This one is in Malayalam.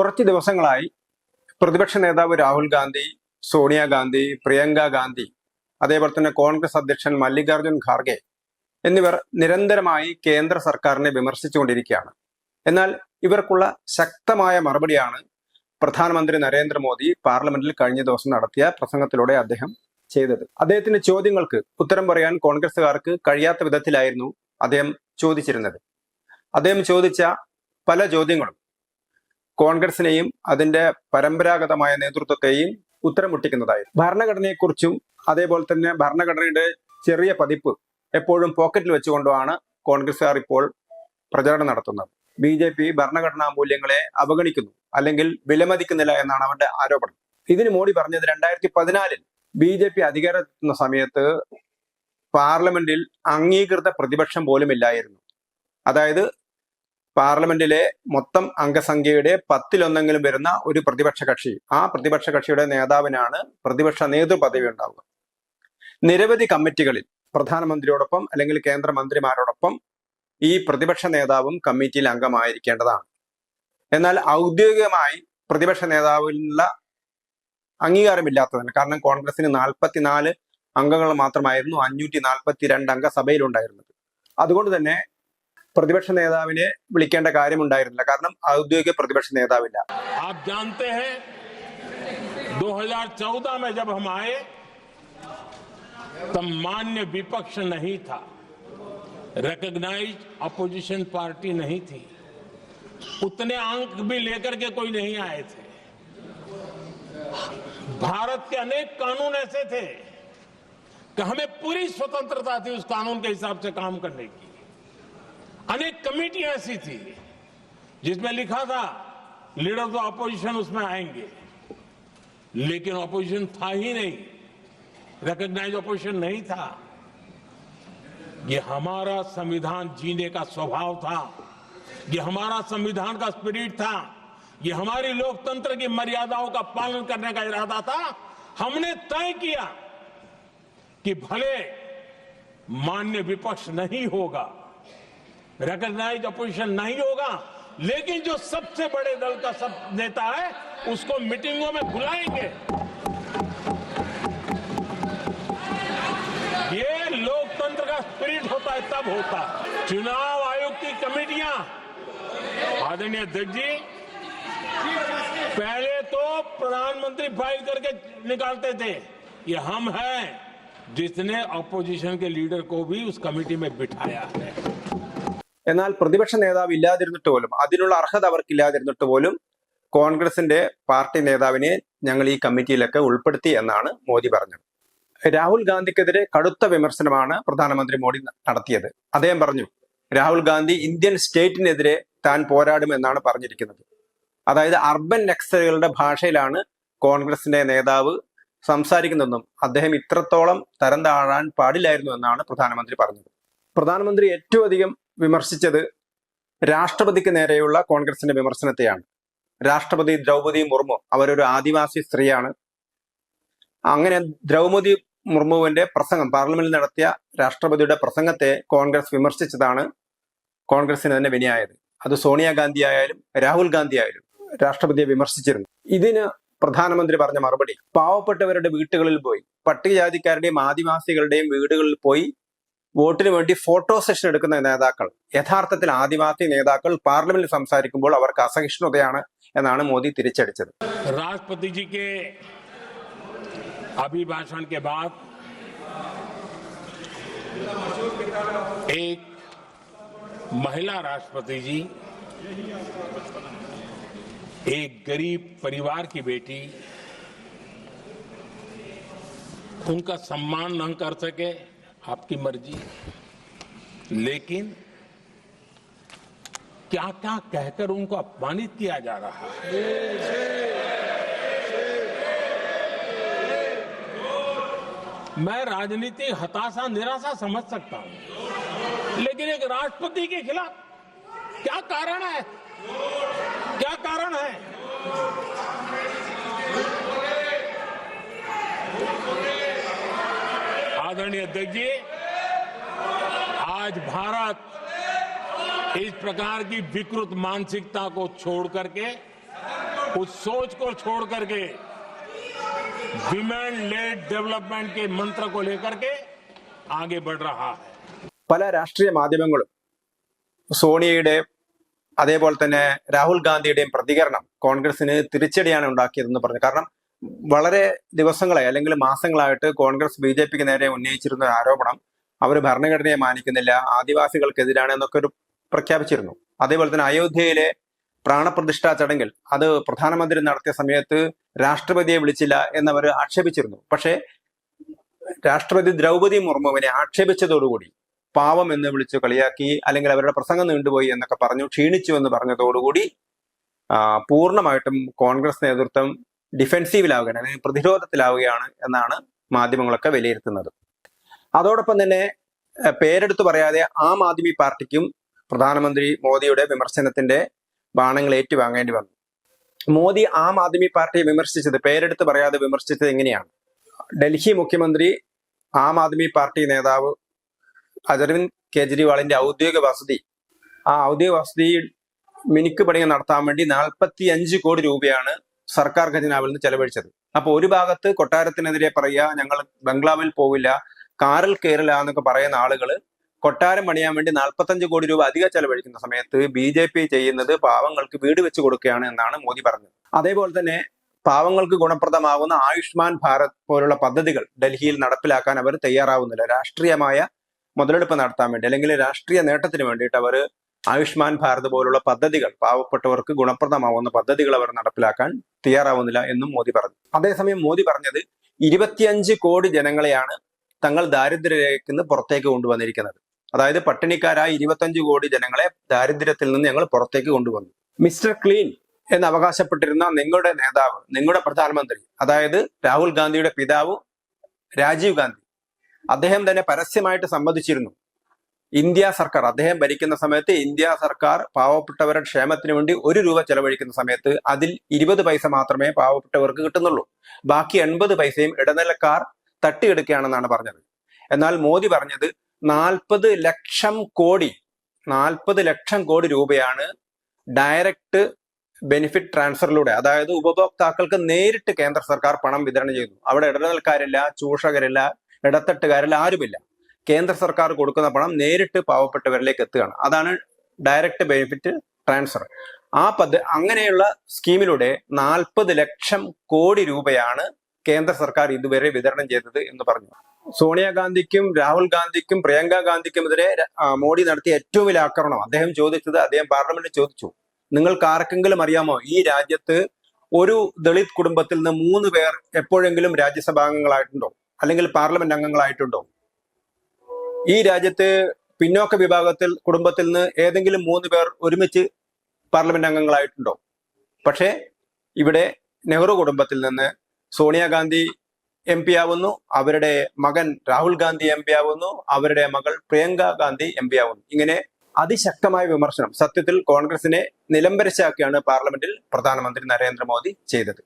കുറച്ച് ദിവസങ്ങളായി പ്രതിപക്ഷ നേതാവ് രാഹുൽ ഗാന്ധി സോണിയാഗാന്ധി പ്രിയങ്ക ഗാന്ധി അതേപോലെ തന്നെ കോൺഗ്രസ് അധ്യക്ഷൻ മല്ലികാർജുൻ ഖാർഗെ എന്നിവർ നിരന്തരമായി കേന്ദ്ര സർക്കാരിനെ വിമർശിച്ചുകൊണ്ടിരിക്കുകയാണ്. എന്നാൽ ഇവർക്കുള്ള ശക്തമായ മറുപടിയാണ് പ്രധാനമന്ത്രി നരേന്ദ്രമോദി പാർലമെന്റിൽ കഴിഞ്ഞ ദിവസം നടത്തിയ പ്രസംഗത്തിലൂടെ അദ്ദേഹം ചെയ്തത്. അദ്ദേഹത്തിന്റെ ചോദ്യങ്ങൾക്ക് ഉത്തരം പറയാൻ കോൺഗ്രസുകാർക്ക് കഴിയാത്ത വിധത്തിലായിരുന്നു അദ്ദേഹം ചോദിച്ചിരുന്നത്. അദ്ദേഹം ചോദിച്ച പല ചോദ്യങ്ങളും കോൺഗ്രസിനെയും അതിന്റെ പരമ്പരാഗതമായ നേതൃത്വത്തെയും ഉത്തരം മുട്ടിക്കുന്നതായിരുന്നു ഭരണഘടനയെക്കുറിച്ചും അതേപോലെ തന്നെ ഭരണഘടനയുടെ ചെറിയ പതിപ്പ് എപ്പോഴും പോക്കറ്റിൽ വെച്ചുകൊണ്ടുമാണ് കോൺഗ്രസുകാർ ഇപ്പോൾ പ്രചാരണം നടത്തുന്നത്. ബി ജെ പി ഭരണഘടനാ മൂല്യങ്ങളെ അവഗണിക്കുന്നു അല്ലെങ്കിൽ വിലമതിക്കുന്നില്ല എന്നാണ് അവരുടെ ആരോപണം. ഇതിന് മോഡി പറഞ്ഞത് രണ്ടായിരത്തി പതിനാലിൽ ബി ജെ പി അധികാരത്തിലെത്തുന്ന സമയത്ത് പാർലമെന്റിൽ അംഗീകൃത പ്രതിപക്ഷം പോലും ഇല്ലായിരുന്നു അതായത് പാർലമെന്റിലെ മൊത്തം അംഗസംഖ്യയുടെ പത്തിലൊന്നെങ്കിലും വരുന്ന ഒരു പ്രതിപക്ഷ കക്ഷി. ആ പ്രതിപക്ഷ കക്ഷിയുടെ നേതാവിനാണ് പ്രതിപക്ഷ നേതൃപദവി ഉണ്ടാവുക. നിരവധി കമ്മിറ്റികളിൽ പ്രധാനമന്ത്രിയോടൊപ്പം അല്ലെങ്കിൽ കേന്ദ്രമന്ത്രിമാരോടൊപ്പം ഈ പ്രതിപക്ഷ നേതാവും കമ്മിറ്റിയിൽ അംഗമായിരിക്കേണ്ടതാണ്. എന്നാൽ ഔദ്യോഗികമായി പ്രതിപക്ഷ നേതാവിനുള്ള അംഗീകാരമില്ലാത്തതാണ് കാരണം കോൺഗ്രസിന് നാൽപ്പത്തിനാല് അംഗങ്ങൾ മാത്രമായിരുന്നു അഞ്ഞൂറ്റി നാൽപ്പത്തി രണ്ട് അംഗ സഭയിലുണ്ടായിരുന്നത് അതുകൊണ്ട് തന്നെ പ്രതിപക്ഷ നേതാവിനെ വിളിക്കേണ്ട കാര്യമുണ്ടായിരുന്നില്ല കാരണം ഔദ്യോഗിക പ്രതിപക്ഷ നേതാവില്ല आप जानते हैं 2014 में जब हम आए तब मान्य विपक्ष नहीं था रिकग्नाइज अपोजिशन पार्टी नहीं थी उतने अंक भी लेकर के कोई नहीं आए थे भारत के अनेक कानून ऐसे थे कि हमें पूरी स्वतंत्रता थी उस कानून के हिसाब से काम करने की अनेक कमेटियाँ ऐसी थी, जिसमें लिखा था लीडर ऑफ़ अपोजिशन उसमें आएँगे। लेकिन अपोजिशन था ही नहीं। रिकग्नाइज अपोजिशन नहीं था। ये हमारा संविधान जीने का स्वभाव था। ये हमारा संविधान का स्पिरिट था। ये हमारी लोकतंत्र की मर्यादाओं का पालन करने का इरादा था। हमने तय किया कि भले मान्य विपक्ष नहीं होगा रिकग्नाइज अपोजिशन नहीं होगा, लेकिन जो सबसे बड़े दल का सब नेता है, उसको मीटिंगों में बुलाएँगे। ये लोकतंत्र का स्पिरिट होता है, तब होता है। चुनाव आयोग की कमेटियाँ। आदरणीय अध्यक्ष जी, पहले तो प्रधानमंत्री फ़ाइल करके निकालते थे ये हम हैं, जिसने अपोजिशन के लीडर को भी उस कमेटी में बिठाया है। എന്നാൽ പ്രതിപക്ഷ നേതാവ് ഇല്ലാതിരുന്നിട്ട് പോലും അതിനുള്ള അർഹത അവർക്കില്ലാതിരുന്നിട്ട് പോലും കോൺഗ്രസിന്റെ പാർട്ടി നേതാവിനെ ഞങ്ങൾ ഈ കമ്മിറ്റിയിലൊക്കെ ഉൾപ്പെടുത്തി എന്നാണ് മോദി പറഞ്ഞത്. രാഹുൽ ഗാന്ധിക്കെതിരെ കടുത്ത വിമർശനമാണ് പ്രധാനമന്ത്രി മോദി നടത്തിയത്. അദ്ദേഹം പറഞ്ഞു രാഹുൽ ഗാന്ധി ഇന്ത്യൻ സ്റ്റേറ്റിനെതിരെ താൻ പോരാടുമെന്നാണ് പറഞ്ഞിരിക്കുന്നത്. അതായത് അർബൻ നക്സലുകളുടെ ഭാഷയിലാണ് കോൺഗ്രസിന്റെ നേതാവ് സംസാരിക്കുന്നതെന്നും അദ്ദേഹം ഇത്രത്തോളം തരം താഴാൻ പാടില്ലായിരുന്നു എന്നാണ് പ്രധാനമന്ത്രി പറഞ്ഞത്. പ്രധാനമന്ത്രി ഏറ്റവും അധികം വിമർശിച്ചത് രാഷ്ട്രപതിക്ക് നേരെയുള്ള കോൺഗ്രസിന്റെ വിമർശനത്തെയാണ്. രാഷ്ട്രപതി ദ്രൗപദി മുർമു അവരൊരു ആദിവാസി സ്ത്രീയാണ്. അങ്ങനെ ദ്രൗപദി മുർമുവിന്റെ പ്രസംഗം പാർലമെന്റിൽ നടത്തിയ രാഷ്ട്രപതിയുടെ പ്രസംഗത്തെ കോൺഗ്രസ് വിമർശിച്ചതാണ് കോൺഗ്രസിന് തന്നെ വിനയായത്. അത് സോണിയാഗാന്ധി ആയാലും രാഹുൽ ഗാന്ധി ആയാലും രാഷ്ട്രപതിയെ വിമർശിച്ചിരുന്നു. ഇതിന് പ്രധാനമന്ത്രി പറഞ്ഞ മറുപടി പാവപ്പെട്ടവരുടെ വീട്ടുകളിൽ പോയി പട്ടികജാതിക്കാരുടെയും ആദിവാസികളുടെയും വീടുകളിൽ പോയി വോട്ടിന് വേണ്ടി ഫോട്ടോ സെഷൻ എടുക്കുന്ന നേതാക്കൾ യഥാർത്ഥത്തിൽ ആദിവാസി നേതാക്കൾ പാർലമെന്റിൽ സംസാരിക്കുമ്പോൾ അവർക്ക് അസഹിഷ്ണുതയാണ് എന്നാണ് മോദി തിരിച്ചടിച്ചത് राष्ट्रपति जी के अभिभाषण के बाद एक महिला राष्ट्रपति जी एक गरीब परिवार की बेटी उनका सम्मान न कर सके आपकी मर्ज़ी। लेकिन क्या क्या कहकर उनको अपमानित किया जा रहा है? मैं राजनीतिक हताशा, निराशा समझ सकता हूँ। लेकिन एक राष्ट्रपति के खिलाफ क्या कारण है? क्या कारण है? आदरणीय अध्यक्ष जी आज भारत इस प्रकार की विकृत मानसिकता को छोड़ करके उस सोच को छोड़ करके विमेन लेड डेवलपमेंट के मंत्र को लेकर के आगे बढ़ रहा है പല രാഷ്ട്രീയ മാധ്യമങ്ങളും സോണിയയുടെ അതേപോലെ തന്നെ രാഹുൽ ഗാന്ധിയുടെയും പ്രതികരണം കോൺഗ്രസിന് തിരിച്ചടിയാണ് ഉണ്ടാക്കിയതെന്ന് പറഞ്ഞു കാരണം വളരെ ദിവസങ്ങളെ അല്ലെങ്കിൽ മാസങ്ങളായിട്ട് കോൺഗ്രസ് ബി ജെ പിക്ക് നേരെ ഉന്നയിച്ചിരുന്ന ആരോപണം അവർ ഭരണഘടനയെ മാനിക്കുന്നില്ല ആദിവാസികൾക്കെതിരാണ് എന്നൊക്കെ ഒരു പ്രഖ്യാപിച്ചിരുന്നു. അതേപോലെ തന്നെ അയോധ്യയിലെ പ്രാണപ്രതിഷ്ഠാ ചടങ്ങിൽ അത് പ്രധാനമന്ത്രി നടത്തിയ സമയത്ത് രാഷ്ട്രപതിയെ വിളിച്ചില്ല എന്നവർ ആക്ഷേപിച്ചിരുന്നു. പക്ഷേ രാഷ്ട്രപതി ദ്രൗപതി മുർമുവിനെ ആക്ഷേപിച്ചതോടുകൂടി പാവം എന്ന് വിളിച്ചു കളിയാക്കി അല്ലെങ്കിൽ അവരുടെ പ്രസംഗം നീണ്ടുപോയി എന്നൊക്കെ പറഞ്ഞു ക്ഷീണിച്ചു എന്ന് പറഞ്ഞതോടുകൂടി പൂർണമായിട്ടും കോൺഗ്രസ് നേതൃത്വം ഡിഫെൻസീവിലാവുകയാണ് അല്ലെങ്കിൽ പ്രതിരോധത്തിലാവുകയാണ് എന്നാണ് മാധ്യമങ്ങളൊക്കെ വിലയിരുത്തുന്നത്. അതോടൊപ്പം തന്നെ പേരെടുത്തു പറയാതെ ആം ആദ്മി പാർട്ടിക്കും പ്രധാനമന്ത്രി മോദിയുടെ വിമർശനത്തിന്റെ ബാണങ്ങൾ ഏറ്റുവാങ്ങേണ്ടി വന്നു. മോദി ആം ആദ്മി പാർട്ടിയെ വിമർശിച്ചത് പേരെടുത്ത് പറയാതെ വിമർശിച്ചത് എങ്ങനെയാണ്? ഡൽഹി മുഖ്യമന്ത്രി ആം ആദ്മി പാർട്ടി നേതാവ് അരവിന്ദ് കെജ്രിവാളിന്റെ ഔദ്യോഗിക വസതി ആ ഔദ്യോഗിക വസതിയിൽ മിനുക്ക് പണികൾ നടത്താൻ വേണ്ടി നാൽപ്പത്തി അഞ്ച് കോടി രൂപയാണ് സർക്കാർ ഖജനാവിൽ നിന്ന് ചെലവഴിച്ചത്. അപ്പൊ ഒരു ഭാഗത്ത് കൊട്ടാരത്തിനെതിരെ പറയുക ഞങ്ങൾ ബംഗ്ലാവിൽ പോവില്ല കാറിൽ കയറില്ല എന്നൊക്കെ പറയുന്ന ആളുകൾ കൊട്ടാരം പണിയാൻ വേണ്ടി നാൽപ്പത്തഞ്ച് കോടി രൂപ അധികം ചെലവഴിക്കുന്ന സമയത്ത് ബി ജെ പി ചെയ്യുന്നത് പാവങ്ങൾക്ക് വീട് വെച്ച് കൊടുക്കുകയാണ് എന്നാണ് മോദി പറഞ്ഞത്. അതേപോലെ തന്നെ പാവങ്ങൾക്ക് ഗുണപ്രദമാകുന്ന ആയുഷ്മാൻ ഭാരത് പോലുള്ള പദ്ധതികൾ ഡൽഹിയിൽ നടപ്പിലാക്കാൻ അവർ തയ്യാറാവുന്നില്ല. രാഷ്ട്രീയമായ മുതലെടുപ്പ് നടത്താൻ വേണ്ടി അല്ലെങ്കിൽ രാഷ്ട്രീയ നേട്ടത്തിന് വേണ്ടിയിട്ട് അവർ ആയുഷ്മാൻ ഭാരത് പോലുള്ള പദ്ധതികൾ പാവപ്പെട്ടവർക്ക് ഗുണപ്രദമാവുന്ന പദ്ധതികൾ അവർ നടപ്പിലാക്കാൻ തയ്യാറാവുന്നില്ല എന്നും മോദി പറഞ്ഞു. അതേസമയം മോദി പറഞ്ഞത് ഇരുപത്തിയഞ്ച് കോടി ജനങ്ങളെയാണ് തങ്ങൾ ദാരിദ്ര്യരേഖയ്ക്ക് നിന്ന് പുറത്തേക്ക് കൊണ്ടുവന്നിരിക്കുന്നത്. അതായത് പട്ടിണിക്കാരായ ഇരുപത്തഞ്ച് കോടി ജനങ്ങളെ ദാരിദ്ര്യത്തിൽ നിന്ന് ഞങ്ങൾ പുറത്തേക്ക് കൊണ്ടുവന്നു. മിസ്റ്റർ ക്ലീൻ എന്ന് അവകാശപ്പെട്ടിരുന്ന നിങ്ങളുടെ നേതാവ് നിങ്ങളുടെ പ്രധാനമന്ത്രി അതായത് രാഹുൽ ഗാന്ധിയുടെ പിതാവ് രാജീവ് ഗാന്ധി അദ്ദേഹം തന്നെ പരസ്യമായിട്ട് സമ്മതിച്ചിരുന്നു. ഇന്ത്യ സർക്കാർ അദ്ദേഹം ഭരിക്കുന്ന സമയത്ത് ഇന്ത്യ സർക്കാർ പാവപ്പെട്ടവരുടെ ക്ഷേമത്തിന് വേണ്ടി ഒരു രൂപ ചെലവഴിക്കുന്ന സമയത്ത് അതിൽ ഇരുപത് പൈസ മാത്രമേ പാവപ്പെട്ടവർക്ക് കിട്ടുന്നുള്ളൂ. ബാക്കി എൺപത് പൈസയും ഇടനിലക്കാർ തട്ടിയെടുക്കുകയാണെന്നാണ് പറഞ്ഞത്. എന്നാൽ മോദി പറഞ്ഞത് നാൽപ്പത് ലക്ഷം കോടി നാൽപ്പത് ലക്ഷം കോടി രൂപയാണ് ഡയറക്റ്റ് ബെനിഫിറ്റ് ട്രാൻസ്ഫറിലൂടെ അതായത് ഉപഭോക്താക്കൾക്ക് നേരിട്ട് കേന്ദ്ര സർക്കാർ പണം വിതരണം ചെയ്യുന്നു. അവിടെ ഇടനിലക്കാരില്ല ചൂഷകരില്ല ഇടത്തട്ടുകാരില്ല ആരുമില്ല. കേന്ദ്ര സർക്കാർ കൊടുക്കുന്ന പണം നേരിട്ട് പാവപ്പെട്ടവരിലേക്ക് എത്തുകയാണ്. അതാണ് ഡയറക്റ്റ് ബെനിഫിറ്റ് ട്രാൻസ്ഫർ ആ പദ്ധതി അങ്ങനെയുള്ള സ്കീമിലൂടെ നാൽപ്പത് ലക്ഷം കോടി രൂപയാണ് കേന്ദ്ര സർക്കാർ ഇതുവരെ വിതരണം ചെയ്തത് എന്ന് പറഞ്ഞു. സോണിയാഗാന്ധിക്കും രാഹുൽ ഗാന്ധിക്കും പ്രിയങ്ക ഗാന്ധിക്കുമെതിരെ മോഡി നടത്തിയ ഏറ്റവും വലിയ ആക്രമണം. അദ്ദേഹം ചോദിച്ചത് അദ്ദേഹം പാർലമെന്റിൽ ചോദിച്ചു നിങ്ങൾക്ക് ആർക്കെങ്കിലും അറിയാമോ ഈ രാജ്യത്ത് ഒരു ദളിത് കുടുംബത്തിൽ നിന്ന് മൂന്ന് പേർ എപ്പോഴെങ്കിലും രാജ്യസഭാംഗങ്ങളായിട്ടുണ്ടോ? അല്ലെങ്കിൽ പാർലമെന്റ് അംഗങ്ങളായിട്ടുണ്ടോ? ഈ രാജ്യത്ത് പിന്നോക്ക വിഭാഗത്തിൽ കുടുംബത്തിൽ നിന്ന് ഏതെങ്കിലും മൂന്ന് പേർ ഒരുമിച്ച് പാർലമെന്റ് അംഗങ്ങളായിട്ടുണ്ടോ? പക്ഷേ ഇവിടെ നെഹ്റു കുടുംബത്തിൽ നിന്ന് സോണിയാഗാന്ധി എം പി ആവുന്നു അവരുടെ മകൻ രാഹുൽ ഗാന്ധി എം പി ആവുന്നു അവരുടെ മകൾ പ്രിയങ്ക ഗാന്ധി എം പി ആവുന്നു. ഇങ്ങനെ അതിശക്തമായ വിമർശനം സത്യത്തിൽ കോൺഗ്രസിനെ നിലംപരിശാക്കിയാണ് പാർലമെന്റിൽ പ്രധാനമന്ത്രി നരേന്ദ്രമോദി ചെയ്തത്.